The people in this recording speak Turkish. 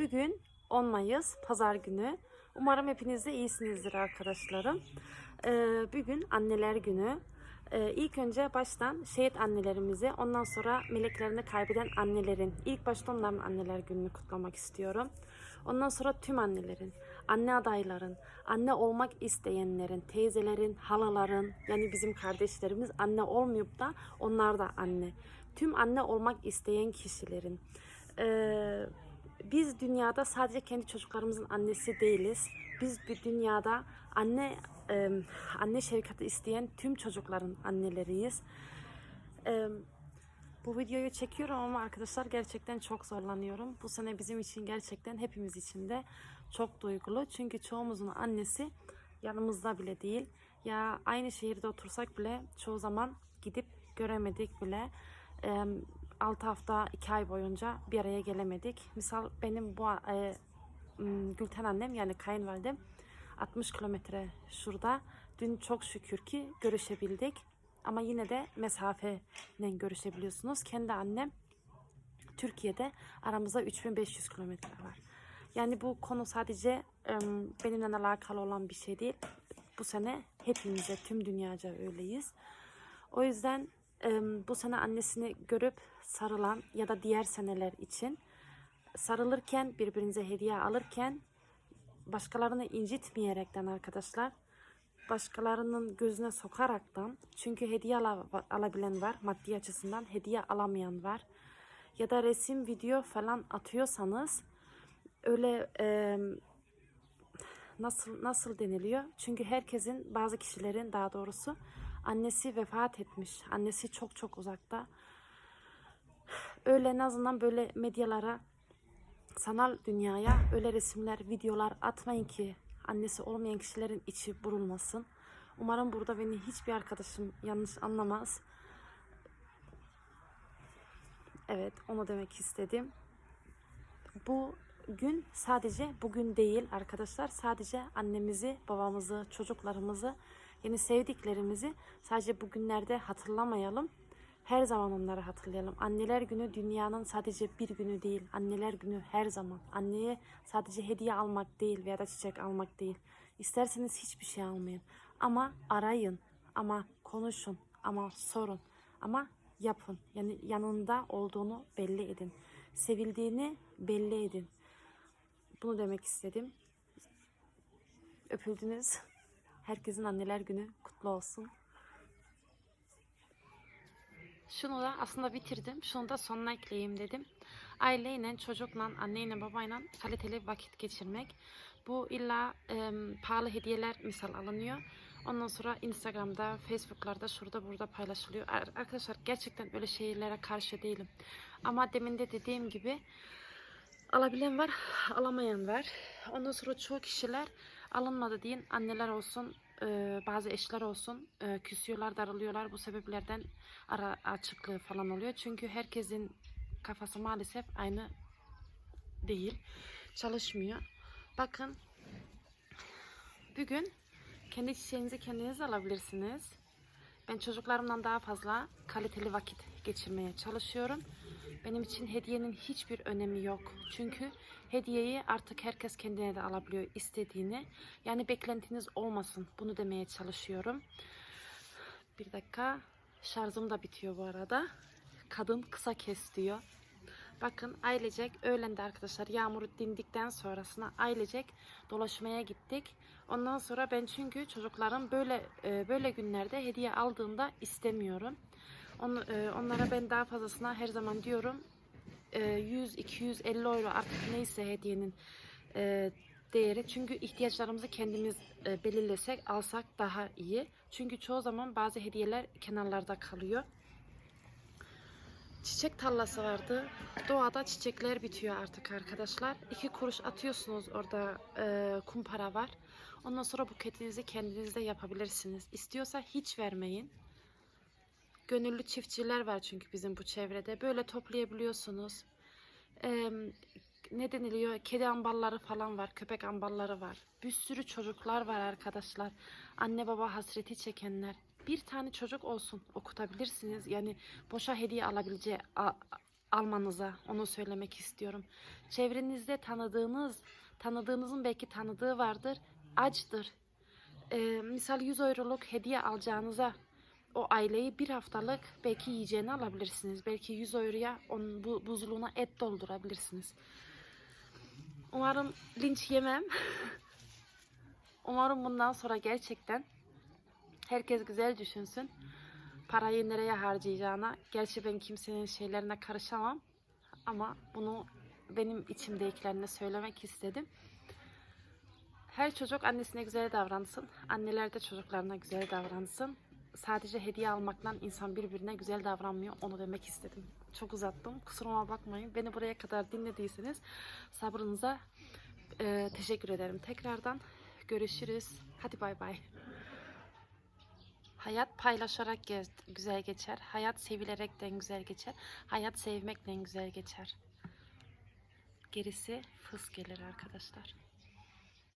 Bugün 10 Mayıs Pazar günü. Umarım hepiniz de iyisinizdir arkadaşlarım. Ee, bugün Anneler Günü. Ee, ilk önce baştan şehit annelerimizi, ondan sonra meleklerini kaybeden annelerin, ilk başta onların anneler gününü kutlamak istiyorum. Ondan sonra tüm annelerin, anne adayların, anne olmak isteyenlerin, teyzelerin, halaların, yani bizim kardeşlerimiz anne olmayıp da onlar da anne. Tüm anne olmak isteyen kişilerin. Ee, biz dünyada sadece kendi çocuklarımızın annesi değiliz. Biz bir dünyada anne e, anne şefkati isteyen tüm çocukların anneleriyiz. E, bu videoyu çekiyorum ama arkadaşlar gerçekten çok zorlanıyorum. Bu sene bizim için gerçekten hepimiz için de çok duygulu. Çünkü çoğumuzun annesi yanımızda bile değil. Ya aynı şehirde otursak bile çoğu zaman gidip göremedik bile. 6 hafta 2 ay boyunca bir araya gelemedik. Misal benim bu e, Gülten annem yani kayınvalidem 60 kilometre şurada. Dün çok şükür ki görüşebildik. Ama yine de mesafeyle görüşebiliyorsunuz. Kendi annem Türkiye'de aramızda 3500 kilometre var. Yani bu konu sadece e, benimle alakalı olan bir şey değil. Bu sene hepimize, tüm dünyaca öyleyiz. O yüzden e, bu sene annesini görüp sarılan ya da diğer seneler için sarılırken, birbirinize hediye alırken başkalarını incitmeyerekten arkadaşlar başkalarının gözüne sokaraktan çünkü hediye ala- alabilen var maddi açısından hediye alamayan var ya da resim video falan atıyorsanız öyle e, nasıl nasıl deniliyor? Çünkü herkesin bazı kişilerin daha doğrusu annesi vefat etmiş annesi çok çok uzakta öyle en azından böyle medyalara sanal dünyaya öyle resimler, videolar atmayın ki annesi olmayan kişilerin içi burulmasın. Umarım burada beni hiçbir arkadaşım yanlış anlamaz. Evet, onu demek istedim. Bu gün sadece bugün değil arkadaşlar. Sadece annemizi, babamızı, çocuklarımızı, yeni sevdiklerimizi sadece bugünlerde hatırlamayalım. Her zaman onları hatırlayalım. Anneler günü dünyanın sadece bir günü değil. Anneler günü her zaman. Anneye sadece hediye almak değil veya da çiçek almak değil. İsterseniz hiçbir şey almayın. Ama arayın. Ama konuşun. Ama sorun. Ama yapın. Yani yanında olduğunu belli edin. Sevildiğini belli edin. Bunu demek istedim. Öpüldünüz. Herkesin anneler günü kutlu olsun. Şunu da aslında bitirdim. Şunu da sonuna ekleyeyim dedim. Aileyle, çocukla, anneyle, babayla kaliteli vakit geçirmek. Bu illa e, pahalı hediyeler misal alınıyor. Ondan sonra Instagram'da, Facebook'larda, şurada burada paylaşılıyor. Ar- Arkadaşlar gerçekten öyle şeylere karşı değilim. Ama demin de dediğim gibi alabilen var, alamayan var. Ondan sonra çoğu kişiler alınmadı deyin. Anneler olsun, e, bazı eşler olsun e, küsüyorlar, darılıyorlar. Bu sebeplerden ara açıklığı falan oluyor. Çünkü herkesin kafası maalesef aynı değil. Çalışmıyor. Bakın bugün kendi çiçeğinizi kendiniz alabilirsiniz. Ben çocuklarımdan daha fazla kaliteli vakit geçirmeye çalışıyorum. Benim için hediyenin hiçbir önemi yok. Çünkü hediyeyi artık herkes kendine de alabiliyor istediğini. Yani beklentiniz olmasın. Bunu demeye çalışıyorum. Bir dakika. Şarjım da bitiyor bu arada. Kadın kısa kes diyor. Bakın ailecek öğlende arkadaşlar yağmur dindikten sonrasına ailecek dolaşmaya gittik. Ondan sonra ben çünkü çocuklarım böyle e, böyle günlerde hediye aldığında istemiyorum. On, e, onlara ben daha fazlasına her zaman diyorum e, 100 250 euro artık neyse hediyenin e, değeri. Çünkü ihtiyaçlarımızı kendimiz e, belirlesek alsak daha iyi. Çünkü çoğu zaman bazı hediyeler kenarlarda kalıyor. Çiçek tarlası vardı. Doğada çiçekler bitiyor artık arkadaşlar. İki kuruş atıyorsunuz orada e, kumpara var. Ondan sonra buketinizi kendiniz de yapabilirsiniz. İstiyorsa hiç vermeyin. Gönüllü çiftçiler var çünkü bizim bu çevrede. Böyle toplayabiliyorsunuz. E, ne deniliyor? Kedi ambalları falan var. Köpek ambalları var. Bir sürü çocuklar var arkadaşlar. Anne baba hasreti çekenler. Bir tane çocuk olsun okutabilirsiniz. Yani boşa hediye alabileceği almanıza onu söylemek istiyorum. Çevrenizde tanıdığınız, tanıdığınızın belki tanıdığı vardır. Açtır. Ee, misal 100 euroluk hediye alacağınıza o aileyi bir haftalık belki yiyeceğini alabilirsiniz. Belki 100 euroya onun bu, buzluğuna et doldurabilirsiniz. Umarım linç yemem. Umarım bundan sonra gerçekten herkes güzel düşünsün. Parayı nereye harcayacağına. Gerçi ben kimsenin şeylerine karışamam. Ama bunu benim içimdekilerine söylemek istedim. Her çocuk annesine güzel davransın. Anneler de çocuklarına güzel davransın. Sadece hediye almakla insan birbirine güzel davranmıyor. Onu demek istedim. Çok uzattım. Kusuruma bakmayın. Beni buraya kadar dinlediyseniz sabrınıza e, teşekkür ederim. Tekrardan görüşürüz. Hadi bay bay. Hayat paylaşarak güzel geçer. Hayat sevilerekten güzel geçer. Hayat sevmekle güzel geçer. Gerisi fıs gelir arkadaşlar.